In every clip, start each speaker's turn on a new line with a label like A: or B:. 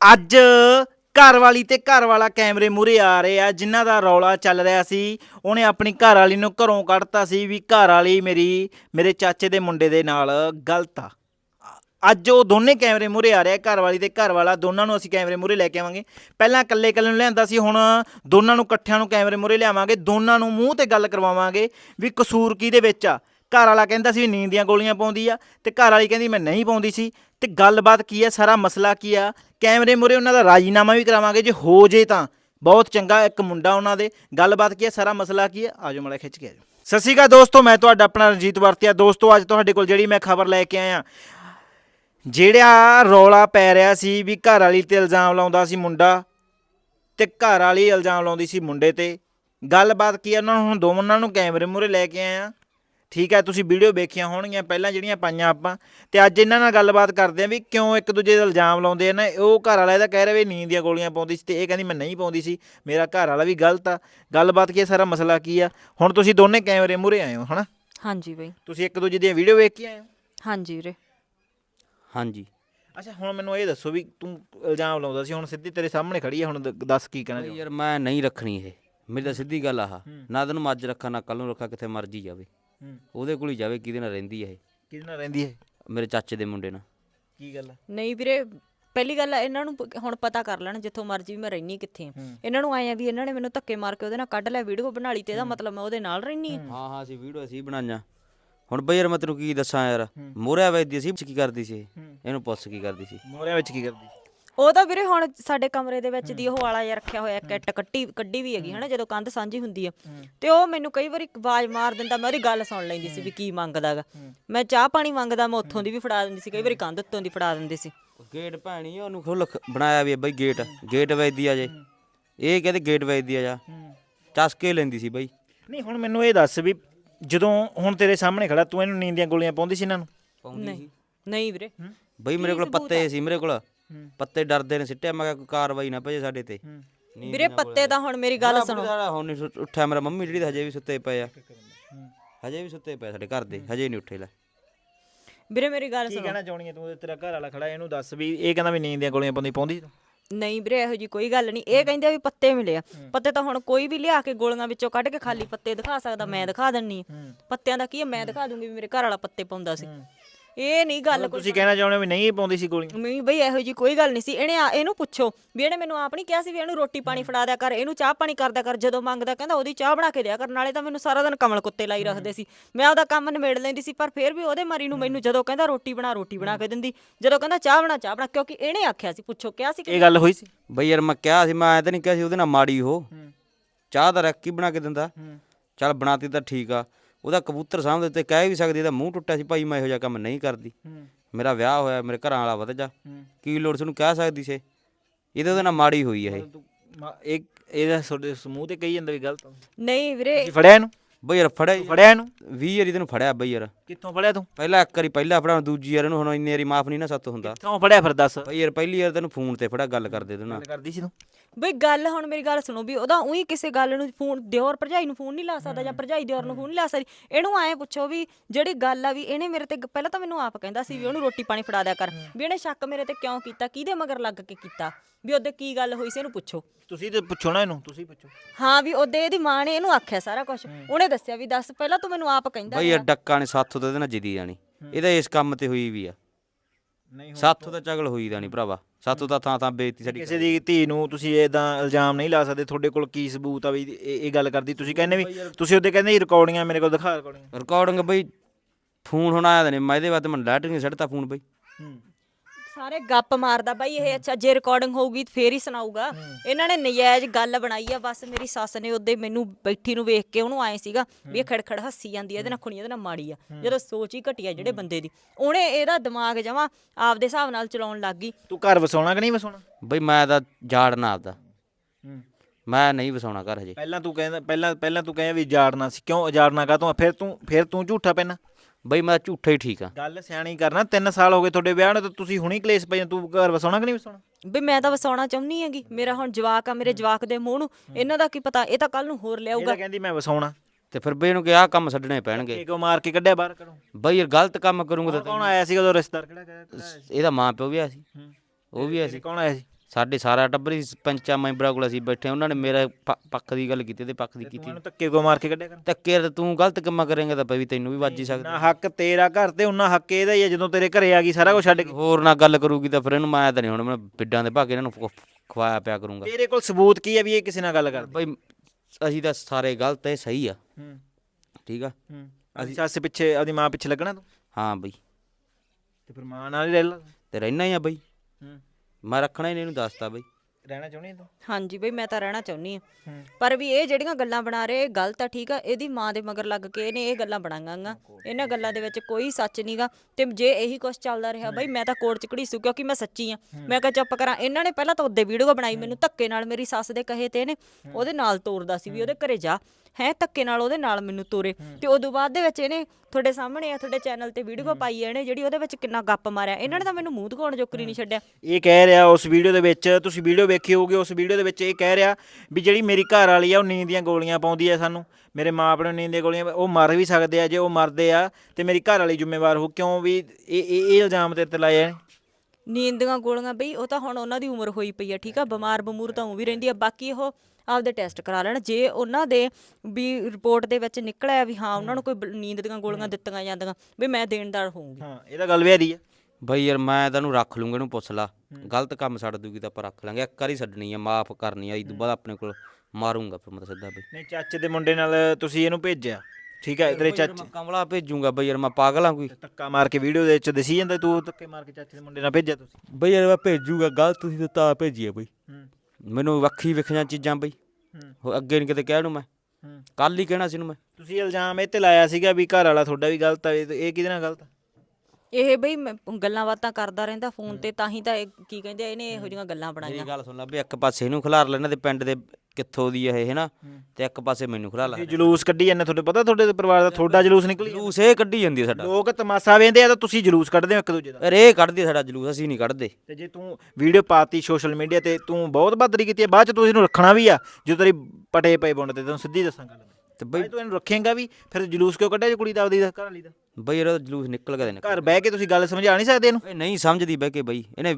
A: ਅੱਜ ਘਰ ਵਾਲੀ ਤੇ ਘਰ ਵਾਲਾ ਕੈਮਰੇ ਮੂਰੇ ਆ ਰਹੇ ਆ, ਜਿਨ੍ਹਾਂ ਦਾ ਰੌਲਾ ਚੱਲ ਰਿਹਾ ਸੀ, ਉਹਨੇ ਆਪਣੀ ਘਰ ਵਾਲੀ ਨੂੰ ਘਰੋਂ ਕੱਢਤਾ ਸੀ ਵੀ ਘਰ ਵਾਲੀ ਮੇਰੀ, ਮੇਰੇ ਚਾਚੇ ਦੇ ਮੁੰਡੇ ਦੇ ਨਾਲ ਗਲਤ ਆ। ਅੱਜ ਉਹ ਦੋਨੇ ਕੈਮਰੇ ਮੂਰੇ ਆ ਰਹੇ ਆ, ਘਰ ਵਾਲੀ ਤੇ ਘਰ ਵਾਲਾ, ਦੋਨਾਂ ਨੂੰ ਅਸੀਂ ਕੈਮਰੇ ਮੂਰੇ ਲੈ ਕੇ ਆਵਾਂਗੇ। ਪਹਿਲਾਂ ਇਕੱਲੇ ਇਕੱਲੇ ਨੂੰ ਲਿਆਂਦਾ ਸੀ, ਹੁਣ ਦੋਨਾਂ ਨੂੰ ਇਕੱਠਿਆਂ ਨੂੰ ਕੈਮਰੇ ਮੂਰੇ ਲਿਆਵਾਂਗੇ, ਦੋਨਾਂ ਨੂੰ ਮੂੰਹ ਤੇ ਗੱਲ ਕਰਵਾਵਾਂਗੇ ਵੀ ਕਸੂਰ ਕਿਹਦੇ ਵਿੱਚ ਆ। ਘਰ ਵਾਲਾ ਕਹਿੰਦਾ ਸੀ ਵੀ ਨੀਂਦ ਦੀਆਂ ਗੋਲੀਆਂ ਪਾਉਂਦੀ ਆ, ਤੇ ਘਰ ਵਾਲੀ ਕਹਿੰਦੀ ਮੈਂ ਨਹੀਂ ਪਾਉਂਦੀ ਸੀ। ਤੇ ਗੱਲਬਾਤ ਕੀ ਆ, ਸਾਰਾ ਮਸਲਾ ਕੀ ਆ? ਕੈਮਰੇ ਮੂਰੇ ਉਹਨਾਂ ਦਾ ਰਾਜੀਨਾਮਾ ਵੀ ਕਰਾਵਾਂਗੇ, ਜੇ ਹੋ ਜੇ ਤਾਂ। ਬਹੁਤ ਚੰਗਾ ਇੱਕ ਮੁੰਡਾ ਉਹਨਾਂ ਦੇ। ਗੱਲਬਾਤ ਕੀ ਹੈ ਸਾਰਾ ਮਸਲਾ ਕੀ ਆ? ਆਜੋ ਮੜਾ ਖਿੱਚ ਕੇ ਆਜੋ। ਸਤਿ ਸ਼੍ਰੀ ਅਕਾਲ ਦੋਸਤੋ, ਮੈਂ ਤੁਹਾਡਾ ਆਪਣਾ ਰਣਜੀਤ ਵਰਤਿਆ। ਦੋਸਤੋ, ਅੱਜ ਤੁਹਾਡੇ ਕੋਲ ਜਿਹੜੀ ਮੈਂ ਖਬਰ ਲੈ ਕੇ ਆਇਆ, ਜਿਹੜਾ ਰੌਲਾ ਪੈ ਰਿਹਾ ਸੀ ਵੀ ਘਰ ਵਾਲੀ ਤੇ ਇਲਜ਼ਾਮ ਲਾਉਂਦਾ ਸੀ ਮੁੰਡਾ, ਤੇ ਘਰ ਵਾਲੀ ਇਲਜ਼ਾਮ ਲਾਉਂਦੀ ਸੀ ਮੁੰਡੇ ਤੇ। ਗੱਲਬਾਤ ਕੀ ਆ, ਉਹਨਾਂ ਨੂੰ ਹੁਣ ਦੋਵਾਂ ਨੂੰ ਕੈਮਰੇ ਮੂਰੇ ਲੈ ਕੇ ਆਇਆ। ਠੀਕ ਹੈ ਤੁਸੀਂ ਵੀਡੀਓ ਵੇਖੀਆਂ ਹੋਣਗੀਆਂ ਪਹਿਲਾਂ ਜਿਹੜੀਆਂ ਪਾਈਆਂ ਆਪਾਂ ਤੇ ਅੱਜ ਇਹਨਾਂ ਨਾਲ ਗੱਲਬਾਤ ਕਰਦੇ ਆ ਵੀ ਕਿਉਂ ਇੱਕ ਦੂਜੇ ਦੇ ਇਲਜ਼ਾਮ ਲਾਉਂਦੇ ਆ ਨਾ ਉਹ ਘਰ ਵਾਲਾ ਇਹਦਾ ਕਹਿ ਰਿਹਾ ਵੀ ਨੀਂਦ ਦੀਆਂ ਗੋਲੀਆਂ ਪਾਉਂਦੀ ਸੀ ਤੇ ਇਹ ਕਹਿੰਦੀ ਮੈਂ ਨਹੀਂ ਪਾਉਂਦੀ ਸੀ ਮੇਰਾ ਘਰ ਵਾਲਾ ਵੀ ਗਲਤ ਆ ਗੱਲਬਾਤ ਕੀ ਆ ਸਾਰਾ ਮਸਲਾ ਕੀ ਆ? ਹੁਣ ਤੁਸੀਂ ਦੋਨੇ ਕੈਮਰੇ ਮੂਰੇ ਆਏ ਹੋ ਹਨਾ?
B: ਹਾਂਜੀ ਬਈ।
A: ਤੁਸੀਂ ਇੱਕ ਦੂਜੇ ਦੀਆਂ ਵੀਡੀਓ ਵੇਖ ਕੇ ਆਏ ਹੋ?
B: ਹਾਂਜੀ ਵੀਰੇ।
C: ਹਾਂਜੀ।
A: ਅੱਛਾ ਹੁਣ ਮੈਨੂੰ ਇਹ ਦੱਸੋ ਵੀ ਤੂੰ ਇਲਜ਼ਾਮ ਲਾਉਂਦਾ ਸੀ ਹੁਣ ਸਿੱਧੀ ਤੇਰੇ ਸਾਹਮਣੇ ਖੜੀ ਹੈ ਹੁਣ ਦ- ਦੱਸ ਕੀ ਕਹਿਣਾ ਚਾਹੁੰਦਾ?
C: ਯਾਰ ਮੈਂ ਨਹੀਂ ਰੱਖਣੀ ਇਹ। ਮੇਰੀ ਤਾਂ ਸਿੱਧੀ ਗੱਲ ਆਹ।
A: ਹੂੰ।
C: ਨਾ ਤੈਨੂੰ ਮੱਝ ਰੱਖਾਂ ਨਾ ਕੱਲ ਨੂੰ ਰੱਖਾਂ ਕਿੱਥੇ ਮਰਜ਼ੀ ਜਾਵੇ।
A: ਹੂੰ।
C: ਉਹਦੇ ਕੋਲ ਹੀ ਜਾਵੇ ਕਿਹਦੇ ਨਾਲ ਰਹਿੰਦੀ ਹੈ ਇਹ?
A: ਕਿਹਦੇ ਨਾਲ ਰਹਿੰਦੀ ਹੈ
C: ਮੇਰੇ ਚਾਚੇ ਦੇ ਮੁੰਡੇ ਨਾਲ।
A: ਕੀ ਗੱਲ ਹੈ
B: ਨਹੀਂ ਵੀਰੇ ਪਹਿਲੀ ਗੱਲ ਆ ਇਹਨਾਂ ਨੂੰ ਪ- ਹੁਣ ਪਤਾ ਕਰ ਲੈਣ ਜਿੱਥੋਂ ਮਰਜ਼ੀ ਵੀ ਮੈਂ ਰਹਿਣੀ ਕਿੱਥੇ ਆ। ਇਹਨਾਂ ਨੂੰ ਆਏ ਆ ਵੀ ਇਹਨਾਂ ਨੇ ਮੈਨੂੰ ਧੱਕੇ ਮਾਰ ਕੇ ਉਹਦੇ ਨਾਲ ਕੱਢ ਲਿਆ ਵੀਡੀਓ ਬਣਾ ਲਈ ਤੇ ਇਹਦਾ ਮਤਲਬ ਮੈਂ ਉਹਦੇ ਨਾਲ ਰਹਿਣੀ
C: ਹਾਂ। ਹਾਂ ਅਸੀਂ ਵੀਡੀਓ ਅਸੀਂ ਬਣਾਈਆਂ। ਹੁਣ ਬਈ ਯਾਰ ਮੈਂ ਤੈਨੂੰ ਕੀ ਦੱਸਾਂ ਯਾਰ ਮੋਰਿਆ ਵੈਦੀ ਸੀ ਕੀ ਕਰਦੀ ਸੀ? ਇਹ? ਇਹਨੂੰ ਪੁੱਛ ਕੀ ਕਰਦੀ ਸੀ?
A: ਮੋਰਿਆਂ ਵਿੱਚ ਕੀ ਕਰਦੀ
B: ਉਹ ਤਾਂ ਵੀਰੇ ਹੁਣ ਸਾਡੇ ਕਮਰੇ ਦੇ ਵਿੱਚ ਦੀ ਉਹ ਵਾਲਾ ਜਿਹਾ ਰੱਖਿਆ ਹੋਇਆ ਕਿੱਟ ਕੱਟੀ ਕੱਢੀ ਵੀ ਹੈਗੀ ਹਨਾ ਜਦੋਂ ਕੰਧ ਸਾਂਝੀ ਹੁੰਦੀ ਆ। ਤੇ ਉਹ ਮੈਨੂੰ ਕਈ ਵਾਰੀ ਆਵਾਜ਼ ਮਾਰ ਦਿੰਦਾ ਮੈਂ ਉਹਦੀ ਗੱਲ ਸੁਣ ਲੈਂਦੀ ਸੀ ਵੀ ਕੀ ਮੰਗਦਾਗਾ। ਮੈਂ ਚਾਹ ਪਾਣੀ ਮੰਗਦਾ ਮੈਂ ਉੱਥੋਂ ਦੀ ਵੀ ਫੜਾ ਦਿੰਦੀ ਸੀ ਕਈ ਵਾਰੀ ਕੰਧ ਉੱਤੋਂ ਦੀ ਫੜਾ ਦਿੰਦੀ ਸੀ।
C: ਗੇਟ ਭੈਣੀ ਉਹਨੂੰ ਖੁੱਲ ਬਣਾਇਆ ਵੀ ਬਈ ਗੇਟ ਗੇਟ ਵੈਦੀ ਆ ਜੇ। ਇਹ ਕਹਿੰਦੇ ਗੇਟ ਵੈਦੀ ਆ ਜਾ। ਚਸਕੇ ਲੈਂਦੀ ਸੀ ਬਈ।
A: ਨਹੀਂ ਹੁਣ ਮੈਨੂੰ ਇਹ ਦੱਸ ਵੀ ਜਦੋਂ ਹੁਣ ਤੇਰੇ ਸਾਹਮਣੇ ਖੜਾ ਤੂੰ ਇਹਨੂੰ ਨੀਂਦ ਦੀਆਂ ਗੋਲੀਆਂ ਪਾਉਂਦੀ ਸੀ ਇਹਨਾਂ ਨੂੰ?
C: ਪਾਉਂਦੀ ਸੀ।
B: ਨਹੀਂ ਵੀਰੇ।
C: ਬਈ ਮੇਰੇ ਕੋਲ ਪੱਤੇ ਸੀ ਮੇਰੇ ਕੋਲ। ਪੱਤੇ ਡਰਦੇ ਨੇ ਸਿੱਟਿਆ ਮੈਂ ਕਿਹਾ ਕੋਈ ਕਾਰਵਾਈ ਨਾ ਭਜੇ ਸਾਡੇ ਤੇ। ਨੀਂਦ
B: ਵੀਰੇ ਪੱਤੇ ਤਾਂ ਹੁਣ ਮੇਰੀ ਗੱਲ ਸੁਣੋ।
C: ਸਾਡਾ ਹੁਣ ਨਹੀਂ ਉੱਠਿਆ ਮੇਰਾ ਮੰਮੀ ਜਿਹੜੀ ਤਾਂ ਹਜੇ ਵੀ ਸੁੱਤੇ ਪਏ ਆ। ਹਜੇ ਵੀ ਸੁੱਤੇ ਪਏ ਸਾਡੇ ਘਰ ਦੇ ਹਜੇ ਨਹੀਂ ਉੱਠੇ ਲੈ।
B: ਵੀਰੇ ਮੇਰੀ ਗੱਲ
A: ਕੀ
B: ਸੁਣੋ।
A: ਕਹਿਣਾ ਚਾਹਣੀ ਹੈ ਤੂੰ? ਤੇਰਾ ਘਰ ਵਾਲਾ ਖੜਾ ਇਹਨੂੰ ਦੱਸ ਵੀ ਇਹ ਕਹਿੰਦਾ ਵੀ ਨੀਂਦ ਦੀਆਂ ਗੋਲੀਆਂ ਪਾਉਂਦੀ ਪਾਉਂਦੀ ਤੂੰ?
B: ਨਹੀਂ ਵੀਰੇ ਇਹੋ ਜੀ ਕੋਈ ਗੱਲ ਨਹੀਂ। ਇਹ ਕਹਿੰਦੇ ਆ ਵੀ ਪੱਤੇ ਮਿਲੇ ਆ। ਪੱਤੇ ਤਾਂ ਹੁਣ ਕੋਈ ਵੀ ਲਿਆ ਕੇ ਗੋਲੀਆਂ ਵਿੱਚੋਂ ਕੱਢ ਕੇ ਖਾਲੀ ਪੱਤੇ ਦਿਖਾ ਸਕਦਾ ਮੈਂ ਦਿਖਾ ਦਿੰਨੀ ਆ। ਪੱਤਿਆਂ ਦਾ ਕੀ ਆ? ਮੈਂ ਦਿਖਾ ਦੂੰਗੀ ਵੀ ਮੇਰੇ ਘਰ ਵਾਲਾ ਪੱਤੇ ਪਾਉਂਦਾ ਸੀ। ਇਹ ਨਹੀਂ ਗੱਲ ਕੋਈ
A: ਤੁਸੀਂ ਕਹਿਣਾ ਚਾਹੁੰਦੇ ਹੋ ਵੀ ਨਹੀਂ ਪਾਉਂਦੀ ਸੀ ਗੋਲੀਆਂ
B: ਨਹੀਂ ਬਈ ਇਹੋ ਜੀ ਕੋਈ ਗੱਲ ਨਹੀਂ ਸੀ। ਇਹਨੇ ਆ- ਇਹਨੂੰ ਪੁੱਛੋ ਵੀ ਇਹਨੇ ਮੈਨੂੰ ਆਪ ਨਹੀਂ ਕਿਹਾ ਸੀ ਵੀ ਇਹਨੂੰ ਰੋਟੀ ਪਾਣੀ ਫੜਾ ਦਿਆ ਕਰ ਇਹਨੂੰ ਚਾਹ ਪਾਣੀ ਕਰਦਿਆ ਕਰ ਜਦੋਂ ਮੰਗਦਾ ਕਹਿੰਦਾ ਉਹਦੀ ਚਾਹ ਬਣਾ ਕੇ ਦਿਆ ਕਰ ਨਾਲੇ ਤਾਂ ਮੈਨੂੰ ਸਾਰਾ ਦਿਨ ਕਮਲ ਕੁੱਤੇ ਲਾਈ ਰੱਖਦੇ ਸੀ। ਮੈਂ ਉਹਦਾ ਕੰਮ ਨਿਬੇੜ ਲੈਂਦੀ ਸੀ ਪਰ ਫਿਰ ਵੀ ਉਹਦੇ ਮਰੀ ਨੂੰ ਮੈਨੂੰ ਜਦੋਂ ਕਹਿੰਦਾ ਰੋਟੀ ਬਣਾ ਰੋਟੀ ਬਣਾ ਕੇ ਦਿੰਦੀ ਜਦੋਂ ਕਹਿੰਦਾ ਚਾਹ ਬਣਾ ਚਾਹ ਬਣਾ ਕਿਉਂਕਿ ਇਹਨੇ ਆਖਿਆ ਸੀ ਪੁੱਛੋ ਕਿਹਾ ਸੀ ਕਿ
A: ਇਹ ਗੱਲ ਹੋਈ ਸੀ?
C: ਬਈ ਯਾਰ ਮੈਂ ਕਿਹਾ ਸੀ ਮੈਂ ਐ ਤਾਂ ਨਹੀਂ ਕਿਹਾ ਸੀ ਉਹਦੇ ਨਾਲ ਮਾੜੀ ਹੋ। ਚਾਹ ਦਾ ਰੱਖ ਹੀ ਬਣਾ ਕੇ ਦਿੰਦਾ। ਚੱਲ ਬਣਾਤੀ ਤਾਂ ਠੀਕ ਆ। ਉਹਦਾ ਕਬੂਤਰ ਸਾਹਮਣੇ ਤੇ ਕਹਿ ਵੀ ਸਕਦੀ ਇਹਦਾ ਮੂੰਹ ਟੁੱਟਿਆ ਸੀ ਭਾਈ ਮੈਂ ਇਹੋ ਜਿਹਾ ਕੰਮ ਨਹੀਂ ਕਰਦੀ। ਮੇਰਾ ਵਿਆਹ ਹੋਇਆ ਮੇਰੇ ਘਰਾਂ ਵਾਲਾ ਵਧ ਜਾ। ਕੀ ਲੋੜ ਸੀ ਉਹਨੂੰ ਕਹਿ ਸਕਦੀ ਸੀ? ਇਹਦੇ ਉਹਦੇ ਨਾਲ ਮਾੜੀ ਹੋਈ ਆ ਇਹ।
A: ਇਹ ਇਹਦਾ ਤੁਹਾਡੇ ਸਮੂਹ ਤੇ ਕਹੀ ਜਾਂਦਾ ਵੀ ਗਲਤ।
B: ਨਹੀਂ ਵੀਰੇ
A: ਤੁਸੀਂ ਫੜਿਆ ਇਹਨੂੰ?
C: ਬਈ ਯਾਰ ਫੜਿਆ
A: ਫੜਿਆ ਇਹਨੂੰ?
C: 20 ਵਾਰੀ ਤੈਨੂੰ ਫੜਿਆ ਬਈ ਯਾਰ।
A: ਕਿੱਥੋਂ ਫੜਿਆ ਤੂੰ?
C: ਪਹਿਲਾਂ ਇੱਕ ਵਾਰੀ ਪਹਿਲਾਂ ਫੜਾ ਦੂਜੀ ਵਾਰ ਇਹਨੂੰ ਹੁਣ ਇੰਨੀ ਵਾਰੀ ਮਾਫ ਨਹੀਂ ਨਾ ਸੱਤ ਹੁੰਦਾ।
A: ਕਿੱਥੋਂ ਫੜਿਆ ਫਿਰ ਦੱਸ?
C: ਬਈ ਯਾਰ ਪਹਿਲੀ ਵਾਰ ਤੈਨੂੰ ਫੋਨ ਤੇ ਫੜਾ ਗੱਲ ਕਰਦੇ ਨਾਲ
A: ਗੱਲ ਕਰਦੀ ਸੀ ਤੂੰ?
B: ਬਈ ਗੱਲ ਹੁਣ ਮੇਰੀ ਗੱਲ ਸੁਣੋ ਵੀ ਉਹਦਾ ਉਹੀ ਕਿਸੇ ਗੱਲ ਨੂੰ ਫੋਨ ਦਿਓਰ ਭਰਜਾਈ ਨੂੰ ਫੋਨ ਨਹੀਂ ਲਾ ਸਕਦਾ ਜਾਂ ਭਰਜਾਈ ਦਿਓਰ ਨੂੰ ਫੋਨ ਨਹੀਂ ਲਾ ਸਕਦੀ। ਇਹਨੂੰ ਐਂ ਪੁੱਛੋ ਵੀ ਜਿਹੜੀ ਗੱਲ ਆ ਵੀ ਇਹਨੇ ਮੇਰੇ ਤੇ ਪਹਿਲਾਂ ਤਾਂ ਮੈਨੂੰ ਆਪ ਕਹਿੰਦਾ ਸੀ ਵੀ ਉਹਨੂੰ ਰੋਟੀ ਪਾਣੀ ਫੜਾ ਦਿਆ ਕਰ। ਵੀ ਇਹਨੇ ਸ਼ੱਕ ਮੇਰੇ ਤੇ ਕਿਉਂ ਕੀਤਾ ਕਿਹਦੇ ਮਗਰ ਲੱਗ ਕੇ ਕੀਤਾ? ਵੀ ਉਹਦੇ ਕੀ ਗੱਲ ਹੋਈ ਸੀ ਇਹਨੂੰ ਪੁੱਛੋ।
A: ਤੁਸੀਂ ਤੇ ਪੁੱਛੋ ਨਾ ਇਹਨੂੰ ਤੁਸੀਂ ਪੁੱਛੋ।
B: ਹਾਂ ਵੀ ਉਹਦੇ ਇਹਦੀ ਮਾਂ ਨੇ ਇਹਨੂੰ ਆਖਿਆ ਸਾਰਾ ਕੁਝ ਉਹਨੇ ਦੱਸਿਆ ਵੀ ਦੱਸ ਪਹਿਲਾਂ ਤੂੰ ਮੈਨੂੰ ਆਪ ਕਹਿੰਦਾ
C: ਬਈ ਯਾਰ ਡੱਕਾ ਨੇ ਸਾਥੋਂ ਤਾਂ ਇਹਦੇ ਨਾਲ ਜਿੱਦੀ ਜਾਣੀ। ਇਹਦਾ ਇਸ ਕੰਮ ਤੇ ਹੋਈ ਵੀ ਆ।
A: ਨਹੀਂ
C: ਸਾਥੋਂ ਤਾਂ ਚਗਲ ਹੋਈ ਦਾ ਨਹੀਂ ਭਰਾਵਾ। ਸਾਥੋਂ ਤਾਂ ਥਾਂ ਥਾਂ ਬੇਇੱਜ਼ਤੀ ਸਾਡੀ
A: ਕਿਸੇ ਦੀ ਧੀ ਨੂੰ ਤੁਸੀਂ ਇਦਾਂ ਇਲਜ਼ਾਮ ਨਹੀਂ ਲਾ ਸਕਦੇ ਤੁਹਾਡੇ ਕੋਲ ਕੀ ਸਬੂਤ ਆ ਵੀ ਇਹ ਇਹ ਗੱਲ ਕਰਦੀ। ਤੁਸੀਂ ਕਹਿੰਦੇ ਵੀ ਤੁਸੀਂ ਉਹਦੇ ਕਹਿੰਦੇ ਰਿਕਾਰਡਿੰਗਾਂ ਮੇਰੇ ਕੋਲ ਦਿਖਾ ਰਿਕਾਰਡਿੰਗ
C: ਰਿਕਾਰਡਿੰਗ ਬਈ ਫੋਨ ਹੁਣ ਆਇਆ ਤਾਂ ਨਹੀਂ ਮੈਂ ਇਹਦੇ ਬਾਅਦ ਮੈਂ ਲੈਟਰਿੰਗ ਸੱਟਤਾ ਫੋਨ ਬਈ।
A: ਹੂੰ।
B: ਸਾਰੇ ਗੱਪ ਮਾਰਦਾ ਬਾਈ ਇਹ ਅੱਛਾ ਜੇ ਰਿਕਾਰਡਿੰਗ ਹੋਊਗੀ ਤਾਂ ਫੇਰ ਹੀ ਸੁਣਾਊਗਾ। ਇਹਨਾਂ ਨੇ ਨਜਾਇਜ਼ ਗੱਲ ਬਣਾਈ ਆ ਬਸ ਮੇਰੀ ਸੱਸ ਨੇ ਉਹਦੇ ਮੈਨੂੰ ਬੈਠੀ ਨੂੰ ਵੇਖ ਕੇ ਉਹਨੂੰ ਆਏ ਸੀਗਾ ਵੀ ਇਹ ਖੜਖੜ ਹੱਸੀ ਜਾਂਦੀ ਆ ਇਹਦੇ ਨਾਲ ਖੁਣੀ ਇਹਦੇ ਨਾਲ ਮਾੜੀ ਆ। ਜਦੋਂ ਸੋਚ ਹੀ ਘਟਿਆ ਜਿਹੜੇ ਬੰਦੇ ਦੀ। ਉਹਨੇ ਇਹਦਾ ਦਿਮਾਗ ਜਮਾ ਆਪਦੇ ਹਿਸਾਬ ਨਾਲ ਚਲਾਉਣ ਲੱਗ ਗਈ।
A: ਤੂੰ ਘਰ ਵਸਾਉਣਾ ਕਿ ਨਹੀਂ ਵਸਾਉਣਾ?
C: ਬਈ ਮੈਂ ਤਾਂ ਜਾੜਨਾ ਆਪਦਾ। ਮੈਂ ਨਹੀਂ ਵਸਾਉਣਾ ਘਰ ਹਜੇ।
A: ਪਹਿਲਾਂ ਤੂੰ ਕਹਿੰਦਾ ਪਹਿਲਾਂ ਪਹਿਲਾਂ ਤੂੰ ਕਹਿੰਦਾ ਵੀ ਜਾੜਨਾ ਸੀ। ਕਿਉਂ? ਉਜਾੜਨਾ ਕਾ ਤੂੰ ਫਿਰ ਤੂੰ ਫਿਰ ਤੂੰ ਝੂਠਾ ਪੈਣਾ।
C: ਬਈ ਮੈਂ ਝੂਠਾ ਹੀ ਠੀਕ ਆ।
A: ਗੱਲ ਸਿਆਣੀ ਕਰਨਾ 3 ਸਾਲ ਹੋ ਗਏ ਤੁਹਾਡੇ ਵਿਆਹ ਨੂੰ ਤੇ ਤੁਸੀਂ ਹੁਣੀ ਕਲੇਸ਼ ਪਈ ਤੂੰ ਘਰ ਵਸਾਉਣਾ ਕਿ ਨਹੀਂ ਵਸਾਉਣਾ?
B: ਵੀ ਮੈਂ ਤਾਂ ਵਸਾਉਣਾ ਚਾਹੁੰਨੀ ਹੈਗੀ ਮੇਰਾ ਹੁਣ ਜਵਾਕ ਆ ਮੇਰੇ ਜਵਾਕ ਦੇ ਮੂੰਹ ਨੂੰ ਇਹਨਾਂ ਦਾ ਕੀ ਪਤਾ ਇਹ ਤਾਂ ਕੱਲ ਨੂੰ ਹੋਰ
A: ਇਹ
B: ਲਿਆਊਗਾ।
A: ਤਾਂ ਕਹਿੰਦੀ ਮੈਂ ਵਸਾਉਣਾ।
C: ਤੇ ਫਿਰ ਬਈ ਇਹਨੂੰ ਕਿਹਾ ਕੰਮ ਛੱਡਣੇ ਪੈਣਗੇ।
A: ਕਿਉਂ ਮਾਰ ਕੇ ਕੱਢਿਆ ਬਾਹਰ ਕਰੋ
C: ਬਈ ਯਾਰ ਗਲਤ ਕੰਮ ਕਰੂੰਗਾ ਤਾਂ
A: ਕੌਣ ਆਇਆ ਸੀ ਉਦੋਂ ਰਿਸ਼ਤੇਦਾਰ ਕਿਹੜਾ? ਕਿਹੜਾ ਆਇਆ ਸੀ
C: ਇਹਦਾ ਮਾਂ ਪਿਓ ਵੀ ਆਇਆ ਸੀ।
A: ਹੂੰ।
C: ਉਹ ਵੀ ਆਇਆ ਸੀ।
A: ਕੌਣ ਆਇਆ ਸੀ?
C: ਸਾਡੇ ਸਾਰਾ ਟੱਬਰ ਹੀ ਪੰਚਾਂ ਮੈਂਬਰਾਂ ਕੋਲ ਅਸੀਂ ਬੈਠੇ ਉਹਨਾਂ ਨੇ ਮੇਰੇ ਪ- ਪੱਖ ਦੀ ਗੱਲ ਕੀਤੀ ਤੇ ਪੱਖ ਦੀ ਕੀਤੀ।
A: ਤੁਹਾਨੂੰ ਧੱਕੇ ਕੋ ਮਾਰ ਕੇ ਕੱਢਿਆ ਕਰ?
C: ਧੱਕੇ ਤੇ ਤੂੰ ਗਲਤ ਕੰਮਾਂ ਕਰੇਂਗਾ ਤਾਂ ਵੀ ਤੈਨੂੰ ਵੀ ਵੱਜ ਹੀ ਸਕਦਾ।
A: ਨਾ ਹੱਕ ਤੇਰਾ ਘਰ ਤੇ ਉਹਨਾਂ ਹੱਕ ਇਹਦਾ ਹੀ ਆ ਜਦੋਂ ਤੇਰੇ ਘਰੇ ਆ ਗਈ ਸਾਰਾ ਕੁਝ ਛੱਡ ਕੇ।
C: ਹੋਰ ਨਾ ਗੱਲ ਕਰੂਗੀ ਤਾਂ ਫਿਰ ਇਹਨੂੰ ਮੈਂ ਤਾਂ ਨਹੀਂ ਹੁਣ ਮੈਂ ਬਿੱਡਾਂ ਦੇ ਭਾਗੇ ਇਹਨਾਂ ਨੂੰ ਖੁ- ਖਵਾਇਆ ਪਿਆ ਕਰੂੰਗਾ।
A: ਤੇਰੇ ਕੋਲ ਸਬੂਤ ਕੀ ਆ ਵੀ ਇਹ ਕਿਸੇ ਨਾਲ ਗੱਲ ਕਰਦਾ?
C: ਬਈ ਅਸੀਂ ਤਾਂ ਸਾਰੇ ਗਲਤ ਹੈ ਸਹੀ ਆ।
A: ਹੂੰ।
C: ਠੀਕ ਆ?
A: ਹੂੰ। ਅਸੀਂ ਸੱਸ ਪਿੱਛੇ ਆਪਦੀ ਮਾਂ ਪਿੱਛੇ ਲੱਗਣਾ ਤੂੰ?
C: ਹਾਂ ਬਈ।
A: ਤੇ ਫਿਰ ਮਾਂ ਨਾਲ ਹੀ ਰਹਿ ਲਾ।
C: ਤੇ ਰਹਿਣਾ ਹੀ ਆ ਬਈ। ਮੈਂ ਰੱਖਣਾ ਹੀ ਨਹੀਂ ਇਹਨੂੰ ਦੱਸਤਾ ਬਈ।
A: ਰਹਿਣਾ ਚਾਹੁੰਦੀ ਤੂੰ?
B: ਹਾਂਜੀ ਬਈ ਮੈਂ ਤਾਂ ਰਹਿਣਾ ਚਾਹੁੰਨੀ ਆ।
A: ਹੂੰ।
B: ਪਰ ਵੀ ਇਹ ਜਿਹੜੀਆਂ ਗੱਲਾਂ ਬਣਾ ਰਹੇ ਇਹ ਗਲਤ ਆ ਠੀਕ ਆ ਇਹਦੀ ਮਾਂ ਦੇ ਮਗਰ ਲੱਗ ਕੇ ਇਹਨੇ ਇਹ ਗੱਲਾਂ ਬਣਾਈਆਂ ਇਹਨਾਂ ਗੱਲਾਂ ਦੇ ਵਿੱਚ ਕੋਈ ਸੱਚ ਨਹੀਂਗਾ ਤੇ ਜੇ ਇਹੀ ਕੁਝ ਚੱਲਦਾ ਰਿਹਾ ਬਈ ਮੈਂ ਤਾਂ ਕੋਰਟ ਚ ਘੜੀਸੂ ਕਿਉਂਕਿ ਮੈਂ ਸੱਚੀ ਆ। ਮੈਂ ਕਿਹਾ ਚੁੱਪ ਕਰਾਂ ਇਹਨਾਂ ਨੇ ਪਹਿਲਾਂ ਤਾਂ ਉਹਦੇ ਵੀਡੀਓ ਬਣਾਈ ਮੈਨੂੰ ਧੱਕੇ ਨਾਲ ਮੇਰੀ ਸੱਸ ਦੇ ਕਹੇ ਤੇ ਇਹਨੇ ਉਹਦੇ ਨਾਲ ਤੋਰਦਾ ਸੀ ਵੀ ਉਹਦੇ ਘਰੇ ਜਾ। ਹੈ ਧੱਕੇ ਨਾਲ ਉਹਦੇ ਨਾਲ ਮੈਨੂੰ ਤੋਰੇ। ਤੇ ਉਦੋਂ ਬਾਅਦ ਦੇ ਵਿੱਚ ਇਹਨੇ ਤੁਹਾਡੇ ਸਾਹਮਣੇ ਆ ਤੁਹਾਡੇ ਚੈਨਲ ਤੇ ਵੀਡੀਓ ਪਾਈ ਆ ਇਹਨੇ ਜਿਹੜੀ ਉਹਦੇ ਵਿੱਚ ਕਿੰਨਾ ਗੱਪ ਮਾਰਿਆ। ਇਹਨਾਂ ਨੇ ਤਾਂ ਮੈਨੂੰ ਮੂੰਹ ਧੋਣ ਜੋਕਰੀ ਨਹੀਂ ਛੱਡਿਆ।
A: ਇਹ ਕਹਿ ਰਿਹਾ ਉਸ ਵੀਡੀਓ ਦੇ ਵਿੱਚ ਤੁਸੀਂ ਵੀਡੀਓ ਵੇਖੀ ਹੋਊਗੀ ਉਸ ਵੀਡੀਓ ਦੇ ਵਿੱਚ ਇਹ ਕਹਿ ਰਿਹਾ ਵੀ ਜਿਹੜੀ ਮੇਰੀ ਘਰ ਵਾਲੀ ਆ ਉਹ ਨੀਂਦ ਦੀਆਂ ਗੋਲੀਆਂ ਪਾਉਂਦੀ ਆ ਸਾਨੂੰ। ਮੇਰੇ ਮਾਂ ਪਿਓ ਨੀਂਦ ਦੀਆਂ ਗੋਲੀਆਂ ਉਹ ਮਰ ਵੀ ਸਕਦੇ ਆ ਜੇ ਉਹ ਮਰਦੇ ਆ ਤੇ ਮੇਰੀ ਘਰ ਵਾਲੀ ਜ਼ਿੰਮੇਵਾਰ ਹੋ ਕਿਉਂ ਵੀ ਇਹ ਇਹ ਇਹ ਇਲਜ਼ਾਮ ਤੇਰੇ ਤੇ ਲਾਏ ਆ
B: ਨੀਂਦ ਦੀਆਂ ਗੋਲੀਆਂ ਬਈ ਉਹ ਤਾਂ ਹੁਣ ਉਹਨਾਂ ਦੀ ਉਮਰ ਹੋਈ ਪਈ ਆ ਠੀਕ ਆ? ਬਿਮਾਰ ਬਮੂਰ ਤਾਂ ਉਹ ਵੀ ਰਹਿੰਦੀ ਆ ਬਾਕੀ ਉਹ ਆਪਦੇ ਟੈਸਟ ਕਰਾ ਲੈਣ। ਜੇ ਉਹਨਾਂ ਦੇ ਵੀ ਰਿਪੋਰਟ ਦੇ ਵਿੱਚ ਨਿਕਲਿਆ ਵੀ ਹਾਂ ਉਹਨਾਂ ਨੂੰ ਕੋਈ ਨੀਂਦ ਦੀਆਂ ਗੋਲੀਆਂ ਦਿੱਤੀਆਂ ਜਾਂਦੀਆਂ ਵੀ ਮੈਂ ਦੇਣਦਾਰ ਹੋਊਂਗੀ।
A: ਹਾਂ ਇਹ ਤਾਂ ਗੱਲ ਵਿਆਦੀ ਆ।
C: ਬਈ ਯਾਰ ਮੈਂ ਤੈਨੂੰ ਰੱਖ ਲੂੰਗਾ ਇਹਨੂੰ ਪੁੱਛ ਲਾ। ਗਲਤ ਕੰਮ ਛੱਡ ਦੂਗੀ ਤਾਂ ਆਪਾਂ ਰੱਖ ਲਾਂਗੇ। ਇੱਕ ਵਾਰੀ ਛੱਡਣੀ ਆ ਮਾਫ ਕਰਨੀ ਆ ਇਸ ਤੋਂ ਬਾਅਦ ਆਪਣੇ ਕੋਲ ਮਾਰੂੰਗਾ ਫਿਰ ਮੈਂ ਤਾਂ ਸਿੱਧਾ ਬਈ।
A: ਨਹੀਂ ਚਾਚੇ ਦੇ ਮੁੰਡੇ ਨਾਲ ਤੁਸੀਂ ਇਹਨੂੰ ਭੇਜਿਆ। ਠੀਕ ਹੈ ਤੇਰੇ ਚਾਚੇ
C: ਮੈਂ ਕਮਲਾ ਭੇਜੂੰਗਾ ਬਈ ਯਾਰ ਮੈਂ ਪਾਗਲ ਆ ਕੋਈ।
A: ਧੱਕਾ ਮਾਰ ਕੇ ਵੀਡੀਓ ਦੇ ਵਿੱਚ ਦਿਸੀ ਜਾਂਦਾ ਤੂੰ ਧੱਕੇ ਮਾਰ ਕੇ ਚਾਚੇ ਦੇ ਮੁੰਡੇ ਨਾਲ ਭੇਜਿਆ ਤੁਸੀਂ?
C: ਬਈ ਯਾਰ ਮੈਂ ਭੇਜੂਗਾ ਗਲਤ ਤੁਸੀਂ ਤਾਂ ਤਾਂ ਭੇਜੀਏ ਬਈ। ਮੈਨੂੰ ਵੱਖੀ ਵਿਖੀਆਂ ਚੀਜ਼ਾਂ ਬਈ।
A: ਹੂੰ।
C: ਅੱਗੇ ਨਹੀਂ ਕਿਤੇ ਕਹਿ ਨੂੰ ਮੈਂ। ਕੱਲ ਹੀ ਕਹਿਣਾ ਸੀ ਇਹਨੂੰ ਮੈਂ।
A: ਤੁਸੀਂ ਇਲਜ਼ਾਮ ਇਹ ਤੇ ਲਾਇਆ ਸੀਗਾ ਵੀ ਘਰ ਵਾਲਾ ਤੁਹਾਡਾ ਵੀ ਗਲਤ ਆ ਇਹ ਇਹ ਕਿਹਦੇ ਨਾਲ ਗਲਤ ਆ?
B: ਇਹ ਬਈ ਮੈਂ ਗੱਲਾਂ ਬਾਤਾਂ ਕਰਦਾ ਰਹਿੰਦਾ ਫੋਨ ਤੇ ਤਾਂ ਹੀ ਤਾਂ ਇਹ ਕੀ ਕਹਿੰਦੇ ਆ, ਇਹਨੇ ਇਹੋ ਜਿਹੀਆਂ ਗੱਲਾਂ ਬਣਾਈਆਂ।
C: ਮੇਰੀ ਗੱਲ ਸੁਣ ਲੈ ਵੀ ਇੱਕ ਪਾਸੇ ਇਹਨੂੰ ਖਿਲਾਰ ਲੈਣਾ ਤੇ ਪਿੰਡ ਦੇ ਕਿੱਥੋਂ ਦੀ ਇਹ ਹੈ। ਨਾ ਤੇ ਇੱਕ ਪਾਸੇ ਮੈਨੂੰ ਖਿਲਾ ਲਾ
A: ਤੁਸੀਂ ਜਲੂਸ ਕੱਢੀ ਜਾਂਦੇ ਤੁਹਾਨੂੰ ਪਤਾ ਤੁਹਾਡੇ ਪਰਿਵਾਰ ਦਾ ਤੁਹਾਡਾ ਜਲੂਸ ਨਿਕਲੀ
C: ਜਲੂਸ ਇਹ ਕੱਢੀ ਜਾਂਦੀ ਆ ਸਾਡਾ।
A: ਲੋਕ ਤਮਾਸ਼ਾ ਵੇਂਦੇ ਆ ਤਾਂ ਤੁਸੀਂ ਜਲੂਸ ਕੱਢਦੇ ਹੋ ਇੱਕ ਦੂਜੇ ਦਾ।
C: ਅਰੇ ਇਹ ਕੱਢਦੀ ਆ ਸਾਡਾ ਜਲੂਸ ਅਸੀਂ ਨਹੀਂ ਕੱਢਦੇ।
A: ਤੇ ਜੇ ਤੂੰ ਵੀਡੀਓ ਪਾਤੀ ਸੋਸ਼ਲ ਮੀਡੀਆ ਤੇ ਤੂੰ ਬਹੁਤ ਬਹਾਦਰੀ ਕੀਤੀ ਹੈ ਬਾਅਦ ਚ ਤੂੰ ਇਹਨੂੰ ਰੱਖਣਾ ਵੀ ਆ ਜੋ ਤੇਰੀ ਪਟੇ ਪਏ ਬੁੰਡ ਤੇ ਤੈਨੂੰ ਸਿੱਧੀ ਦੱਸਾਂ ਗੱਲ ਮੈਂ।
C: ਤੇ ਬਈ
A: ਬਾਈ ਤੂੰ ਇਹਨੂੰ ਰੱਖੇਂਗਾ ਵੀ ਫਿਰ ਜਲੂਸ ਕਿਉਂ ਕੱਢਿਆ ਜੇ ਕੁੜੀ ਦਾ ਆਪਦੀ ਦਾ ਘਰ ਵਾਲੀ ਦਾ?
C: ਬਈ ਇਹਦਾ ਜਲੂਸ ਨਿਕਲ ਗਿਆ ਨਿਕਲ
A: ਘਰ ਬਹਿ ਕੇ ਤੁਸੀਂ ਗੱਲ ਸਮਝਾ ਨਹੀਂ ਸਕਦੇ ਇਹਨੂੰ?
C: ਇਹ ਨਹੀਂ ਸਮਝਦੀ ਬਹਿ ਕੇ ਬਈ ਇਹਨੇ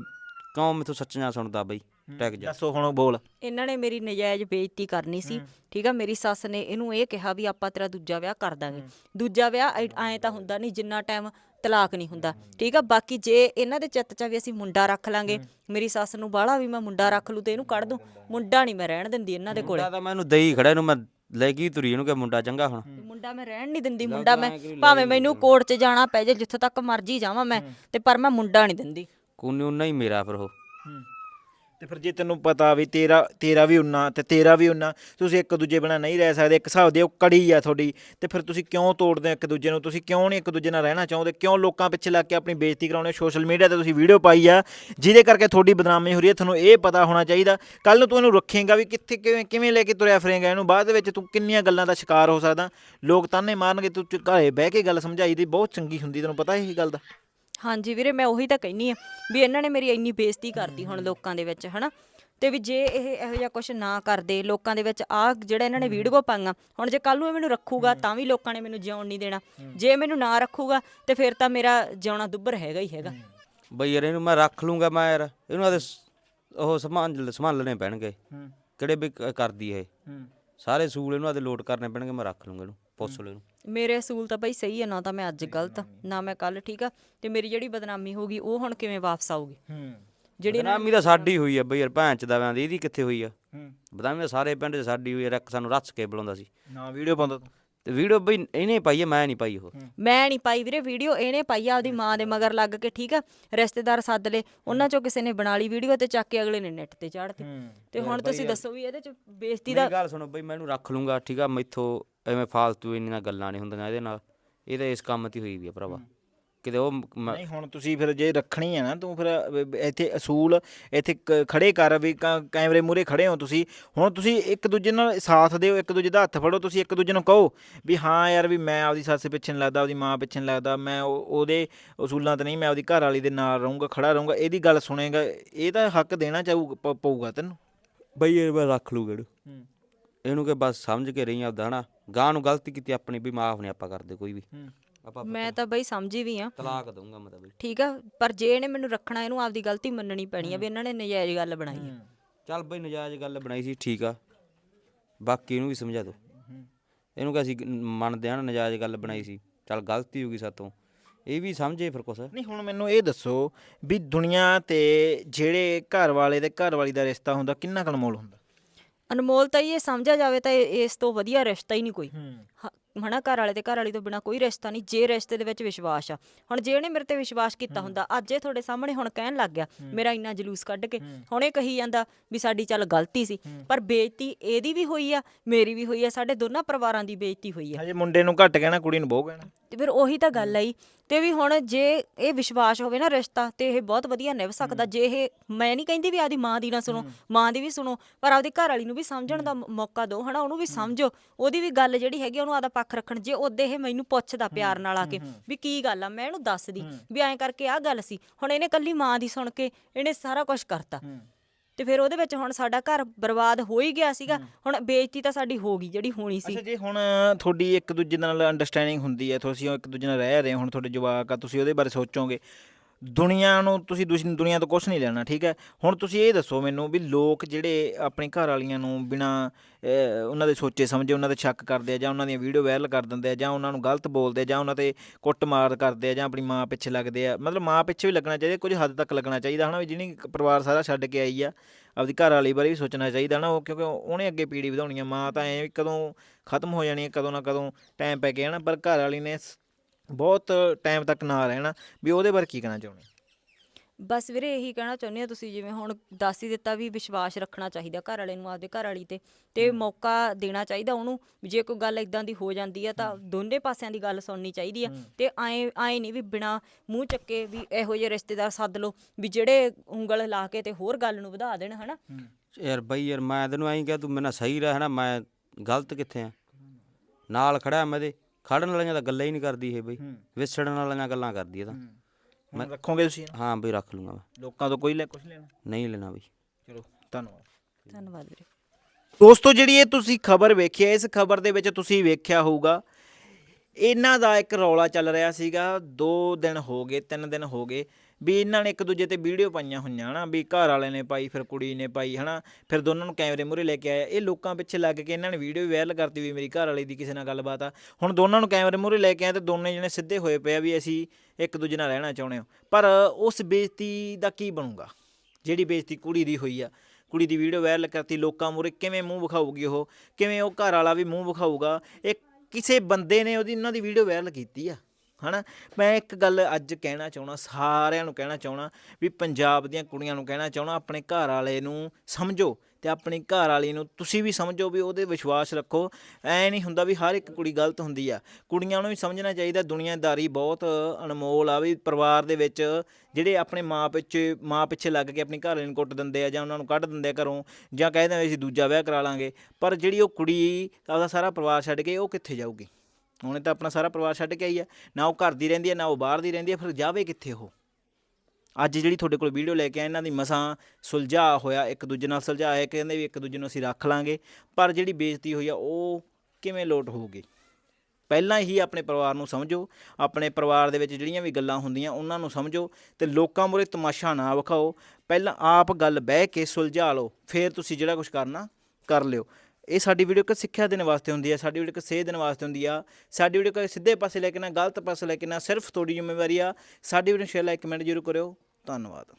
C: ਕਿਉਂ ਮੈਥੋਂ ਸੱਚੀਆਂ ਸੁਣਦਾ ਬਈ? ਟੈਕ ਜਾ।
A: ਦੱਸੋ ਹੁਣ ਬੋਲ।
B: ਇਹਨਾਂ ਨੇ ਮੇਰੀ ਨਜਾਇਜ਼ ਬੇਇੱਜ਼ਤੀ ਕਰਨੀ ਸੀ ਠੀਕ ਆ? ਮੇਰੀ ਸੱਸ ਨੇ ਇਹਨੂੰ ਇਹ ਕਿਹਾ ਵੀ ਆਪਾਂ ਤੇਰਾ ਦੂਜਾ ਵਿਆਹ ਕਰ ਦਾਂਗੇ। ਦੂਜਾ ਵਿਆਹ ਐ ਤਾਂ ਹੁੰਦਾ ਨਹੀਂ ਜਿੰਨਾ ਟਾਈਮ ਤਲਾਕ ਨਹੀਂ ਹੁੰਦਾ ਠੀਕ ਆ? ਬਾਕੀ ਜੇ ਇਹਨਾਂ ਦੇ ਚਿੱਤ 'ਚ ਆ ਵੀ ਅਸੀਂ ਮੁੰਡਾ ਰੱਖ ਲਾਂਗੇ ਮੇਰੀ ਸੱਸ ਨੂੰ ਬਾਹਲਾ ਵੀ ਮੈਂ ਮੁੰਡਾ ਰੱਖ ਲੂ ਤੇ ਇਹਨੂੰ ਕੱਢ ਦੂੰ। ਮੁੰਡਾ ਨਹੀਂ ਮੈਂ ਰਹਿਣ ਦਿੰਦੀ ਇਹਨਾਂ ਦੇ ਕੋਲੇ।
C: ਮੁੰਡਾ ਤਾਂ ਮੈਨੂੰ ਦੇਈ ਖੜਾ ਇਹਨੂੰ ਮੈਂ ਲੈ ਗਈ ਤੁਰੀ ਇਹਨੂੰ ਕਿ ਮੁੰਡਾ ਚੰਗਾ ਹੁਣ।
B: ਮੁੰਡਾ ਮੈਂ ਰਹਿਣ ਨਹੀਂ ਦਿੰਦੀ ਮੁੰਡਾ ਮੈਂ ਭਾਵੇਂ ਮੈਨੂੰ ਕੋਰਟ 'ਚ ਜਾਣਾ ਪੈ ਜਾਏ ਜਿੱਥੋਂ ਤੱਕ ਮਰਜ਼ੀ ਜਾਵਾਂ ਮੈਂ ਤੇ ਪਰ ਮੈਂ ਮੁੰਡਾ ਨਹੀਂ ਦਿੰਦੀ।
C: ਕੋਨੇ ਉਹਨਾਂ ਹੀ ਮੇਰਾ ਫਿਰ ਉਹ।
A: ਤੇ ਫਿਰ ਜੇ ਤੈਨੂੰ ਪਤਾ ਵੀ ਤੇਰਾ ਤੇਰਾ ਵੀ ਉਨਾ ਤੇ ਤੇਰਾ ਵੀ ਉਨਾ, ਤੁਸੀਂ ਇੱਕ ਦੂਜੇ ਬਿਨਾ ਨਹੀਂ ਰਹਿ ਸਕਦੇ, ਇੱਕ ਹਿਸਾਬ ਦੇ ਉਹ ਕੜੀ ਆ ਤੁਹਾਡੀ, ਤੇ ਫਿਰ ਤੁਸੀਂ ਕਿਉਂ ਤੋੜਦੇ ਹੋ ਇੱਕ ਦੂਜੇ ਨੂੰ? ਤੁਸੀਂ ਕਿਉਂ ਨਹੀਂ ਇੱਕ ਦੂਜੇ ਨਾਲ ਰਹਿਣਾ ਚਾਹੁੰਦੇ? ਕਿਉਂ ਲੋਕਾਂ ਪਿੱਛੇ ਲੱਗ ਕੇ ਆਪਣੀ ਬੇਇੱਜ਼ਤੀ ਕਰਾਉਣੇ ਸੋਸ਼ਲ ਮੀਡੀਆ ਤੇ ਤੁਸੀਂ ਵੀਡੀਓ ਪਾਈ ਆ, ਜਿਹਦੇ ਕਰਕੇ ਤੁਹਾਡੀ ਬਦਨਾਮੀ ਹੋ ਰਹੀ ਹੈ। ਤੁਹਾਨੂੰ ਇਹ ਪਤਾ ਹੋਣਾ ਚਾਹੀਦਾ। ਕੱਲ ਨੂੰ ਤੂੰ ਇਹਨੂੰ ਰੱਖੇਗਾ ਵੀ ਕਿੱਥੇ ਕਿਵੇਂ ਕਿਵੇਂ ਲੈ ਕੇ ਤੁਰਿਆ ਫਿਰੇਂਗਾ ਇਹਨੂੰ? ਬਾਅਦ ਵਿੱਚ ਤੂੰ ਕਿੰਨੀਆਂ ਗੱਲਾਂ ਦਾ ਸ਼ਿਕਾਰ ਹੋ ਸਕਦਾ? ਲੋਕ ਤਾਨੇ ਮਾਰਨਗੇ, ਤੂੰ ਚ- ਘਰੇ ਬਹਿ ਕੇ ਗੱਲ ਸਮਝਾਈ ਦੀ, ਬਹੁਤ ਚੰਗੀ ਹੁੰਦੀ, ਤੈਨੂੰ ਪਤਾ ਇਹ ਗੱਲ ਦਾ।
B: ਹਾਂਜੀ ਵੀਰੇ ਮੈਂ ਉਹੀ ਤਾਂ ਕਹਿਨੀ ਆ ਵੀ ਇਹਨਾਂ ਨੇ ਮੇਰੀ ਇੰਨੀ ਬੇਇੱਜ਼ਤੀ ਕਰਤੀ ਹੁਣ ਲੋਕਾਂ ਦੇ ਵਿੱਚ ਹਨਾ? ਤੇ ਵੀ ਜੇ ਇਹ ਇਹੋ ਜਿਹਾ ਕੁਝ ਨਾ ਕਰਦੇ ਲੋਕਾਂ ਦੇ ਵਿੱਚ ਆ ਜਿਹੜਾ ਇਹਨਾਂ ਨੇ ਵੀਡੀਓ ਪਾਈਆਂ ਹੁਣ ਜੇ ਕੱਲ ਨੂੰ ਇਹ ਮੈਨੂੰ ਰੱਖੂਗਾ ਤਾਂ ਵੀ ਲੋਕਾਂ ਨੇ ਮੈਨੂੰ ਜਿਉਣ ਨਹੀਂ ਦੇਣਾ। ਜੇ ਮੈਨੂੰ ਨਾ ਰੱਖੂਗਾ ਤੇ ਫਿਰ ਤਾਂ ਮੇਰਾ ਜਿਉਣਾ ਦੁੱਬਰ ਹੈਗਾ ਹੀ ਹੈਗਾ।
C: ਬਈ ਯਾਰ ਇਹਨੂੰ ਮੈਂ ਰੱਖ ਲੂੰਗਾ ਮੈਂ ਯਾਰ ਇਹਨੂੰ ਆਦੇ ਉਹ ਸਮਾਨ ਸੰਭਾਲਣੇ ਪੈਣਗੇ। ਕਿਹੜੇ ਵੀ ਕਰਦੀ ਇਹ। ਸਾਰੇ ਸੂਲ ਇਹਨੂੰ ਆਦੇ ਲੋਡ ਕਰਨੇ ਪੈਣਗੇ ਮੈਂ ਰੱਖ ਲੂੰਗਾ ਇਹਨੂੰ। ਪੁੱਛ ਲਓ ਇਹਨੂੰ।
B: ਮੇਰੇ ਅਸੂਲ ਤਾਂ ਬਈ ਸਹੀ ਹੈ ਨਾ ਤਾਂ ਮੈਂ ਅੱਜ ਗਲਤ ਨਾ ਮੈਂ ਕੱਲ ਠੀਕ ਆ ਤੇ ਮੇਰੀ ਜਿਹੜੀ ਬਦਨਾਮੀ ਹੋਗੀ ਉਹ ਹੁਣ ਕਿਵੇਂ ਵਾਪਸ ਆਊਗੀ? ਜਿਹੜੀ
C: ਬਦਨਾਮੀ ਤਾਂ ਸਾਡੀ ਹੋਈ ਆ ਬਈ ਯਾਰ ਭੈਣ ਚ ਦਵਾਂ ਦੀ ਇਹਦੀ ਕਿੱਥੇ ਹੋਈ ਆ?
A: ਹੂੰ।
C: ਬਦਨਾਮੀ ਤਾਂ ਸਾਰੇ ਪਿੰਡ 'ਚ ਸਾਡੀ ਹੋਈ ਆ ਇੱਕ ਸਾਨੂੰ ਰੱਸ ਕੇ ਬੁਲਾਉਂਦਾ ਸੀ।
A: ਨਾ ਵੀਡੀਓ ਪਾਉਂਦਾ ਤੂੰ।
C: ਤੇ ਵੀਡੀਓ ਬਈ ਇਹਨੇ ਪਾਈ ਆ ਮੈਂ ਨਹੀਂ ਪਾਈ ਉਹ।
B: ਮੈਂ ਨਹੀਂ ਪਾਈ ਵੀਰੇ ਵੀਡੀਓ ਇਹਨੇ ਪਾਈ ਆ ਆਪਦੀ ਮਾਂ ਦੇ ਮਗਰ ਲੱਗ ਕੇ ਠੀਕ ਆ? ਰਿਸ਼ਤੇਦਾਰ ਸੱਦ ਲਏ ਉਹਨਾਂ ਚੋਂ ਕਿਸੇ ਨੇ ਬਣਾ ਲਈ ਵੀਡੀਓ ਤੇ ਚੱਕ ਕੇ ਅਗਲੇ ਨੇ ਨੈਟ ਤੇ ਚਾੜਤੀ ਤੇ ਹੁਣ ਤੁਸੀਂ ਦੱਸੋ ਵੀ ਇਹਦੇ ਚ ਬੇਇੱਜ਼ਤੀ ਦਾ
C: ਮੇਰੀ ਗੱਲ ਸੁਣੋ ਬਈ ਮੈਂ ਇਹਨੂੰ ਰੱਖ ਲੂੰਗਾ ਠੀਕ ਆ? ਮੈਥੋਂ ਐਵੇਂ ਫਾਲਤੂ ਇੰਨੀਆਂ ਗੱਲਾਂ ਨਹੀਂ ਹੁੰਦੀਆਂ ਇਹਦੇ ਨਾਲ। ਇਹ ਤਾਂ ਇਸ ਕੰਮ ਤੇ ਹੋਈ ਵੀ ਆ ਭਰਾਵਾ। ਕਿਤੇ ਉਹ ਮ-
A: ਨਹੀਂ ਹੁਣ ਤੁਸੀਂ ਫਿਰ ਜੇ ਰੱਖਣੀ ਹੈ ਨਾ ਤੂੰ ਫਿਰ ਇੱਥੇ ਅਸੂਲ ਇੱਥੇ ਕ- ਖੜੇ ਕਰ ਵੀ ਕ- ਕੈਮਰੇ ਮੂਰੇ ਖੜੇ ਹੋ ਤੁਸੀਂ। ਹੁਣ ਤੁਸੀਂ ਇੱਕ ਦੂਜੇ ਨਾਲ ਸਾਥ ਦਿਓ ਇੱਕ ਦੂਜੇ ਦਾ ਹੱਥ ਫੜੋ ਤੁਸੀਂ ਇੱਕ ਦੂਜੇ ਨੂੰ ਕਹੋ ਵੀ ਹਾਂ ਯਾਰ ਵੀ ਮੈਂ ਆਪਦੀ ਸੱਸ ਪਿੱਛੇ ਨਹੀਂ ਲੱਗਦਾ ਆਪਦੀ ਮਾਂ ਪਿੱਛੇ ਨਹੀਂ ਲੱਗਦਾ ਮੈਂ ਉਹ- ਉਹਦੇ ਅਸੂਲਾਂ ਤੇ ਨਹੀਂ ਮੈਂ ਆਪਦੀ ਘਰ ਵਾਲੀ ਦੇ ਨਾਲ ਰਹੂੰਗਾ ਖੜਾ ਰਹੂੰਗਾ ਇਹਦੀ ਗੱਲ ਸੁਣੇਗਾ ਇਹ ਤਾਂ ਹੱਕ ਦੇਣਾ ਚਾਹੂ ਪ- ਪਊਗਾ ਤੈਨੂੰ।
C: ਬਈ ਇਹ ਮੈਂ ਰੱਖ ਲੂਗਾ ਇਹਨੂੰ
A: ਹੂੰ।
C: ਇਹਨੂੰ ਕਿ ਬਸ ਸਮਝ ਕੇ ਰਹੀ ਆਪਦਾ ਹਨਾ? ਗਾਂ ਨੂੰ ਗਲਤੀ ਕੀਤੀ ਆਪਣੀ ਵੀ ਮਾਫ ਨਹੀਂ ਆਪਾਂ ਕਰਦੇ ਕੋਈ ਵੀ। ਆਪਾਂ
B: ਮੈਂ ਤਾਂ ਬਈ ਸਮਝੀ ਵੀ ਆ।
C: ਤਲਾਕ ਦਊਂਗਾ ਮੈਂ ਤਾਂ ਬਈ।
B: ਠੀਕ ਆ ਪਰ ਜੇ ਇਹਨੇ ਮੈਨੂੰ ਰੱਖਣਾ ਇਹਨੂੰ ਆਪਦੀ ਗਲਤੀ ਮੰਨਣੀ ਪੈਣੀ ਆ ਵੀ ਇਹਨਾਂ ਨੇ ਨਜਾਇਜ਼ ਗੱਲ ਬਣਾਈ ਆ।
C: ਚੱਲ ਬਈ ਨਜਾਇਜ਼ ਗੱਲ ਬਣਾਈ ਸੀ ਠੀਕ ਆ। ਬਾਕੀ ਇਹਨੂੰ ਵੀ ਸਮਝਾ ਦਿਓ ਇਹਨੂੰ ਕਿ ਅਸੀਂ ਮੰਨਦੇ ਆ ਨਾ ਨਜਾਇਜ਼ ਗੱਲ ਬਣਾਈ ਸੀ। ਚੱਲ ਗਲਤੀ ਹੋ ਗਈ ਸਾਤੋਂ। ਇਹ ਵੀ ਸਮਝੇ ਫਿਰ ਕੁਛ।
A: ਨਹੀਂ ਹੁਣ ਮੈਨੂੰ ਇਹ ਦੱਸੋ ਵੀ ਦੁਨੀਆ ਤੇ ਜਿਹੜੇ ਘਰ ਵਾਲੇ ਤੇ ਘਰ ਵਾਲੀ ਦਾ ਰਿਸ਼ਤਾ ਹੁੰਦਾ ਕਿੰਨਾ ਕੁ ਅਨਮੋਲ ਹੁੰਦਾ?
B: ਅਨਮੋਲ ਤਾਂ ਇਹ ਸਮਝਿਆ ਜਾਵੇ ਤਾਂ ਇਹ- ਇਸ ਤੋਂ ਵਧੀਆ ਰਿਸ਼ਤਾ ਹੀ ਨਹੀਂ ਕੋਈ।
A: ਹੂੰ।
B: ਹ- ਹਨਾ ਘਰ ਵਾਲੇ ਤੇ ਘਰ ਵਾਲੀ ਤੋਂ ਬਿਨਾ ਕੋਈ ਰਿਸ਼ਤਾ ਨਹੀਂ ਜੇ ਰਿਸ਼ਤੇ ਦੇ ਵਿੱਚ ਵਿਸ਼ਵਾਸ ਆ। ਹੁਣ ਜੇ ਇਹਨੇ ਮੇਰੇ ਤੇ ਵਿਸ਼ਵਾਸ ਕੀਤਾ ਹੁੰਦਾ ਅੱਜ ਇਹ ਤੁਹਾਡੇ ਸਾਹਮਣੇ ਹੁਣ ਕਹਿਣ ਲੱਗ ਗਿਆ ਮੇਰਾ ਇੰਨਾ ਜਲੂਸ ਕੱਢ ਕੇ ਹੁਣ ਇਹ ਕਹੀ ਜਾਂਦਾ ਵੀ ਸਾਡੀ ਚੱਲ ਗਲਤੀ ਸੀ। ਪਰ ਬੇਇੱਜ਼ਤੀ ਇਹਦੀ ਵੀ ਹੋਈ ਆ ਮੇਰੀ ਵੀ ਹੋਈ ਆ ਸਾਡੇ ਦੋਨਾਂ ਪਰਿਵਾਰਾਂ ਦੀ ਬੇਇੱਜ਼ਤੀ ਹੋਈ ਆ।
A: ਹਜੇ ਮੁੰਡੇ ਨੂੰ ਘੱਟ ਕਹਿਣਾ ਕੁੜੀ ਨੂੰ ਬਹੁ ਕਹਿਣਾ।
B: ਤੇ ਫਿਰ ਉਹੀ ਤਾਂ ਗੱਲ ਆਈ ਤੇ ਵੀ ਹੁਣ ਜੇ ਇਹ ਵਿਸ਼ਵਾਸ ਹੋਵੇ ਨਾ ਰਿਸ਼ਤਾ ਤੇ ਇਹ ਬਹੁਤ ਵਧੀਆ ਨਿਭ ਸਕਦਾ। ਜੇ ਇਹ ਮੈਂ ਨਹੀਂ ਕਹਿੰਦੀ ਵੀ ਆਦੀ ਮਾਂ ਦੀ ਨਾ ਸੁਣੋ ਮਾਂ ਦੀ ਵੀ ਸੁਣੋ ਪਰ ਆਪਦੀ ਘਰ ਵਾਲੀ ਨੂੰ ਵੀ ਸਮਝਣ ਦਾ ਮੌਕਾ ਦਿਓ ਹਨਾ ਉਹਨੂੰ ਵੀ ਸਮਝੋ। ਉਹਦੀ ਵੀ ਗੱਲ ਜਿਹੜੀ ਹੈਗੀ ਉਹਨੂੰ ਆਦਾ ਪੱਖ ਰੱਖਣ ਜੇ ਉਹਦੇ ਇਹ ਮੈਨੂੰ ਪੁੱਛਦਾ ਪਿਆਰ ਨਾਲ ਆ ਕੇ ਵੀ ਕੀ ਗੱਲ ਆ ਮੈਂ ਇਹਨੂੰ ਦੱਸਦੀ ਵੀ ਐਂ ਕਰਕੇ ਆਹ ਗੱਲ ਸੀ। ਹੁਣ ਇਹਨੇ ਕੱਲੀ ਮਾਂ ਦੀ ਸੁਣ ਕੇ ਇਹਨੇ ਸਾਰਾ ਕੁਝ ਕਰਤਾ। ਤੇ ਫਿਰ ਉਹਦੇ ਵਿੱਚ ਹੁਣ ਸਾਡਾ ਘਰ ਬਰਬਾਦ ਹੋ ਹੀ ਗਿਆ ਸੀਗਾ। ਹੁਣ ਬੇਇੱਜ਼ਤੀ ਤਾਂ ਸਾਡੀ ਹੋ ਗਈ ਜਿਹੜੀ ਹੋਣੀ ਸੀ।
A: ਅੱਛਾ ਜੇ ਹੁਣ ਤੁਹਾਡੀ ਇੱਕ ਦੂਜੇ ਨਾਲ ਅੰਡਰਸਟੈਂਡਿੰਗ ਹੁੰਦੀ ਹੈ ਤੁਸੀਂ ਇੱਕ ਦੂਜੇ ਨਾਲ ਰਹਿ ਰਹੇ ਹੋ ਹੁਣ ਤੁਹਾਡੇ ਜਵਾਕ ਆ ਤੁਸੀਂ ਉਹਦੇ ਬਾਰੇ ਸੋਚੋਗੇ। ਦੁਨੀਆ ਨੂੰ ਤੁਸੀਂ ਦੂਸਰੀ ਦੁਨੀਆ ਤੋਂ ਕੁਝ ਨਹੀਂ ਲੈਣਾ, ਠੀਕ ਹੈ? ਹੁਣ ਤੁਸੀਂ ਇਹ ਦੱਸੋ ਮੈਨੂੰ ਵੀ ਲੋਕ ਜਿਹੜੇ ਆਪਣੇ ਘਰ ਵਾਲੀਆਂ ਨੂੰ ਬਿਨਾ ਉਹਨਾਂ ਦੇ ਸੋਚੇ ਸਮਝੇ, ਉਹਨਾਂ ਤੇ ਸ਼ੱਕ ਕਰਦੇ ਆ, ਜਾਂ ਉਹਨਾਂ ਦੀਆਂ ਵੀਡੀਓ ਵਾਇਰਲ ਕਰ ਦਿੰਦੇ ਆ, ਜਾਂ ਉਹਨਾਂ ਨੂੰ ਗਲਤ ਬੋਲਦੇ ਆ, ਜਾਂ ਉਹਨਾਂ ਤੇ ਕੁੱਟਮਾਰ ਕਰਦੇ ਆ, ਜਾਂ ਆਪਣੀ ਮਾਂ ਪਿੱਛੇ ਲੱਗਦੇ ਆ, ਮਤਲਬ ਮਾਂ ਪਿੱਛੇ ਵੀ ਲੱਗਣਾ ਚਾਹੀਦਾ, ਕੁਝ ਹੱਦ ਤੱਕ ਲੱਗਣਾ ਚਾਹੀਦਾ, ਹਨਾ ਵੀ ਜਿਹਨੇ ਪਰਿਵਾਰ ਸਾਰਾ ਛੱਡ ਕੇ ਆਈ ਆ, ਆਪਦੀ ਘਰ ਵਾਲੀ ਬਾਰੇ ਵੀ ਸੋਚਣਾ ਚਾਹੀਦਾ ਨਾ, ਉਹ ਕਿਉਂਕਿ ਉਹਨੇ ਅੱਗੇ ਪੀੜੀ ਵਧਾਉਣੀ ਆ, ਮਾਂ ਤਾਂ ਐ ਕਦੋਂ ਖਤਮ ਹੋ ਜਾਣੀ ਹੈ ਕਦੋਂ ਨਾ ਕਦੋਂ ਟਾਈਮ ਪੈ ਗਿਆ ਨਾ ਪਰ ਘਰ ਵਾਲੀ ਨੇ ਬਹੁਤ ਟਾਈਮ ਤੱਕ ਨਾ ਰਹਿਣਾ ਵੀ ਉਹਦੇ ਬਾਰੇ ਕੀ ਕਹਿਣਾ ਚਾਹੁੰਦੇ
B: ਬਸ ਵੀਰੇ ਇਹੀ ਕਹਿਣਾ ਚਾਹੁੰਦੇ ਆ ਤੁਸੀਂ ਜਿਵੇਂ ਹੁਣ ਦੱਸ ਹੀ ਦਿੱਤਾ ਵੀ ਵਿਸ਼ਵਾਸ ਰੱਖਣਾ ਚਾਹੀਦਾ ਘਰ ਵਾਲੇ ਨੂੰ ਆਪਦੇ ਘਰ ਵਾਲੀ ਤੇ ਤੇ ਮੌਕਾ ਦੇਣਾ ਚਾਹੀਦਾ ਉਹਨੂੰ ਵੀ ਜੇ ਕੋਈ ਗੱਲ ਇਦਾਂ ਦੀ ਹੋ ਜਾਂਦੀ ਆ ਤਾਂ ਦੋਨੇ ਪਾਸਿਆਂ ਦੀ ਗੱਲ ਸੁਣਨੀ ਚਾਹੀਦੀ ਆ ਤੇ ਐ ਐ ਨਹੀਂ ਵੀ ਬਿਨਾ ਮੂੰਹ ਚੱਕੇ ਵੀ ਇਹੋ ਜਿਹੇ ਰਿਸ਼ਤੇਦਾਰ ਸੱਦ ਲਓ ਵੀ ਜਿਹੜੇ ਉਂਗਲ ਲਾ ਕੇ ਤੇ ਹੋਰ ਗੱਲ ਨੂੰ ਵਧਾ ਦੇਣ ਹਨਾ?
C: ਯਾਰ ਬਈ ਯਾਰ ਮੈਂ ਤੈਨੂੰ ਐਂ ਕਿਹਾ ਤੂੰ ਮੇਰੇ ਨਾਲ ਸਹੀ ਰਹਿਣਾ ਮੈਂ ਗਲਤ ਕਿੱਥੇ ਆ? ਨਾਲ ਖੜਾ ਮੈਂ ਇਹਦੇ ਖੜਨ ਵਾਲੀਆਂ ਤਾਂ ਗੱਲਾਂ ਹੀ ਨਹੀਂ ਕਰਦੀ ਇਹ ਬਈ। ਵਿਛੜਨ ਵਾਲੀਆਂ ਗੱਲਾਂ ਕਰਦੀ ਇਹ ਤਾਂ।
A: ਮੈਂ ਰੱਖੋਗੇ ਤੁਸੀਂ
C: ਹਾਂ ਬਈ ਰੱਖ ਲੂੰਗਾ ਮੈਂ।
A: ਲੋਕਾਂ ਤੋਂ ਕੋਈ ਲੈ ਕੁਝ ਲੈਣਾ?
C: ਨਹੀਂ ਲੈਣਾ ਬਈ।
A: ਚਲੋ ਧੰਨਵਾਦ।
B: ਧੰਨਵਾਦ ਵੀਰੇ।
A: ਦੋਸਤੋ ਜਿਹੜੀ ਇਹ ਤੁਸੀਂ ਖਬਰ ਵੇਖੀ ਹੈ ਇਸ ਖਬਰ ਦੇ ਵਿੱਚ ਤੁਸੀਂ ਵੇਖਿਆ ਹੋਊਗਾ ਇਹਨਾਂ ਦਾ ਇੱਕ ਰੌਲਾ ਚੱਲ ਰਿਹਾ ਸੀਗਾ। 2 ਦਿਨ ਹੋ ਗਏ 3 ਦਿਨ ਹੋ ਗਏ। ਵੀ ਇਹਨਾਂ ਨੇ ਇੱਕ ਦੂਜੇ ਤੇ ਵੀਡੀਓ ਪਾਈਆਂ ਹੋਈਆਂ ਹਨਾ, ਵੀ ਘਰ ਵਾਲੇ ਨੇ ਪਾਈ, ਫਿਰ ਕੁੜੀ ਨੇ ਪਾਈ ਹਨਾ, ਫਿਰ ਦੋਨਾਂ ਨੂੰ ਕੈਮਰੇ ਮੂਹਰੇ ਲੈ ਕੇ ਆਇਆ। ਇਹ ਲੋਕਾਂ ਪਿੱਛੇ ਲੱਗ ਕੇ ਇਹਨਾਂ ਨੇ ਵੀਡੀਓ ਵਾਇਰਲ ਕਰਤੀ ਵੀ ਮੇਰੀ ਘਰ ਵਾਲੇ ਦੀ ਕਿਸੇ ਨਾਲ ਗੱਲਬਾਤ ਆ। ਹੁਣ ਦੋਨਾਂ ਨੂੰ ਕੈਮਰੇ ਮੂਹਰੇ ਲੈ ਕੇ ਆਏ ਤੇ ਦੋਨੇ ਜਣੇ ਸਿੱਧੇ ਹੋਏ ਪਏ ਆ ਵੀ ਅਸੀਂ ਇੱਕ ਦੂਜੇ ਨਾਲ ਰਹਿਣਾ ਚਾਹੁੰਦੇ ਹਾਂ। ਪਰ ਉਸ ਬੇਇੱਜ਼ਤੀ ਦਾ ਕੀ ਬਣੂਗਾ? ਜਿਹੜੀ ਬੇਇੱਜ਼ਤੀ ਕੁੜੀ ਦੀ ਹੋਈ ਆ। ਕੁੜੀ ਦੀ ਵੀਡੀਓ ਵਾਇਰਲ ਕਰਤੀ, ਲੋਕਾਂ ਮੂਹਰੇ ਕਿਵੇਂ ਮੂੰਹ ਵਿਖਾਊਗੀ ਉਹ? ਕਿਵੇਂ ਉਹ ਘਰ ਵਾਲਾ ਵੀ ਮੂੰਹ ਵਿਖਾਊਗਾ? ਇਹ ਕਿਸੇ ਬੰਦੇ ਨੇ ਉਹਦੀ ਉਹਨਾਂ ਦੀ ਵੀਡੀਓ ਵਾਇਰਲ ਕੀਤੀ ਆ? ਹਨਾ? ਮੈਂ ਇੱਕ ਗੱਲ ਅੱਜ ਕਹਿਣਾ ਚਾਹਣਾ ਸਾਰਿਆਂ ਨੂੰ ਕਹਿਣਾ ਚਾਹਣਾ ਵੀ ਪੰਜਾਬ ਦੀਆਂ ਕੁੜੀਆਂ ਨੂੰ ਕਹਿਣਾ ਚਾਹਣਾ ਆਪਣੇ ਘਰ ਵਾਲੇ ਨੂੰ ਸਮਝੋ ਤੇ ਆਪਣੀ ਘਰ ਵਾਲੀ ਨੂੰ ਤੁਸੀਂ ਵੀ ਸਮਝੋ ਵੀ ਉਹਦੇ ਵਿਸ਼ਵਾਸ ਰੱਖੋ। ਐ ਨਹੀਂ ਹੁੰਦਾ ਵੀ ਹਰ ਇੱਕ ਕੁੜੀ ਗਲਤ ਹੁੰਦੀ ਆ। ਕੁੜੀਆਂ ਨੂੰ ਵੀ ਸਮਝਣਾ ਚਾਹੀਦਾ, ਦੁਨੀਆਦਾਰੀ ਬਹੁਤ ਅਨਮੋਲ ਆ ਵੀ ਪਰਿਵਾਰ ਦੇ ਵਿੱਚ ਜਿਹੜੇ ਆਪਣੇ ਮਾਂ ਪਿੱਛੇ ਮਾਂ ਪਿੱਛੇ ਲੱਗ ਕੇ ਆਪਣੀ ਘਰ ਵਾਲੀ ਨੂੰ ਕੁੱਟ ਦਿੰਦੇ ਆ ਜਾਂ ਉਹਨਾਂ ਨੂੰ ਕੱਢ ਦਿੰਦੇ ਆ ਘਰੋਂ ਜਾਂ ਕਹਿ ਦਿੰਦੇ ਅਸੀਂ ਦੂਜਾ ਵਿਆਹ ਕਰਾ ਲਾਂਗੇ, ਪਰ ਜਿਹੜੀ ਉਹ ਕੁੜੀ ਆਪਦਾ ਸਾਰਾ ਪਰਿਵਾਰ ਛੱਡ ਕੇ ਉਹ ਕਿੱਥੇ ਜਾਊਗੀ? ਉਹਨੇ ਤਾਂ ਆਪਣਾ ਸਾਰਾ ਪਰਿਵਾਰ ਛੱਡ ਕੇ ਆਈ ਆ। ਨਾ ਉਹ ਘਰ ਦੀ ਰਹਿੰਦੀ ਹੈ ਨਾ ਉਹ ਬਾਹਰ ਦੀ ਰਹਿੰਦੀ ਹੈ ਫਿਰ ਜਾਵੇ ਕਿੱਥੇ ਉਹ? ਅੱਜ ਜਿਹੜੀ ਤੁਹਾਡੇ ਕੋਲ ਵੀਡੀਓ ਲੈ ਕੇ ਆਏ, ਇਹਨਾਂ ਦੀ ਮਸਾਂ ਸੁਲਝਾ ਹੋਇਆ, ਇੱਕ ਦੂਜੇ ਨਾਲ ਸੁਲਝਾਇਆ ਕਹਿੰਦੇ ਵੀ ਇੱਕ ਦੂਜੇ ਨੂੰ ਅਸੀਂ ਰੱਖ ਲਾਂਗੇ। ਪਰ ਜਿਹੜੀ ਬੇਇੱਜ਼ਤੀ ਹੋਈ ਆ, ਉਹ ਕਿਵੇਂ ਲੋਟ ਹੋਊਗੀ? ਪਹਿਲਾਂ ਹੀ ਆਪਣੇ ਪਰਿਵਾਰ ਨੂੰ ਸਮਝੋ, ਆਪਣੇ ਪਰਿਵਾਰ ਦੇ ਵਿੱਚ ਜਿਹੜੀਆਂ ਵੀ ਗੱਲਾਂ ਹੁੰਦੀਆਂ, ਉਹਨਾਂ ਨੂੰ ਸਮਝੋ ਤੇ ਲੋਕਾਂ ਮੂਹਰੇ ਤਮਾਸ਼ਾ ਨਾ ਵਿਖਾਓ। ਪਹਿਲਾਂ ਆਪ ਗੱਲ ਬਹਿ ਕੇ ਸੁਲਝਾ ਲਓ, ਫਿਰ ਤੁਸੀਂ ਜਿਹੜਾ ਕੁਝ ਕਰਨਾ, ਕਰ ਲਿਓ। ਇਹ ਸਾਡੀ ਵੀਡੀਓ ਇੱਕ ਸਿੱਖਿਆ ਦੇਣ ਵਾਸਤੇ ਹੁੰਦੀ ਹੈ ਸਾਡੀ ਵੀਡੀਓ ਇੱਕ ਸੇਧ ਦੇਣ ਵਾਸਤੇ ਹੁੰਦੀ ਆ। ਸਾਡੀ ਵੀਡੀਓ ਕੋਈ ਸਿੱਧੇ ਪਾਸੇ ਲੈ ਕੇ ਨਾ, ਗਲਤ ਪਾਸੇ ਲੈ ਕੇ ਨਾ, ਸਿਰਫ ਤੁਹਾਡੀ ਜ਼ਿੰਮੇਵਾਰੀ ਆ। ਸਾਡੀ ਵੀਡੀਓ ਸ਼ੇਅਰ ਲਾਈਕ ਕਮੈਂਟ ਜ਼ਰੂਰ ਕਰਿਓ। ਧੰਨਵਾਦ।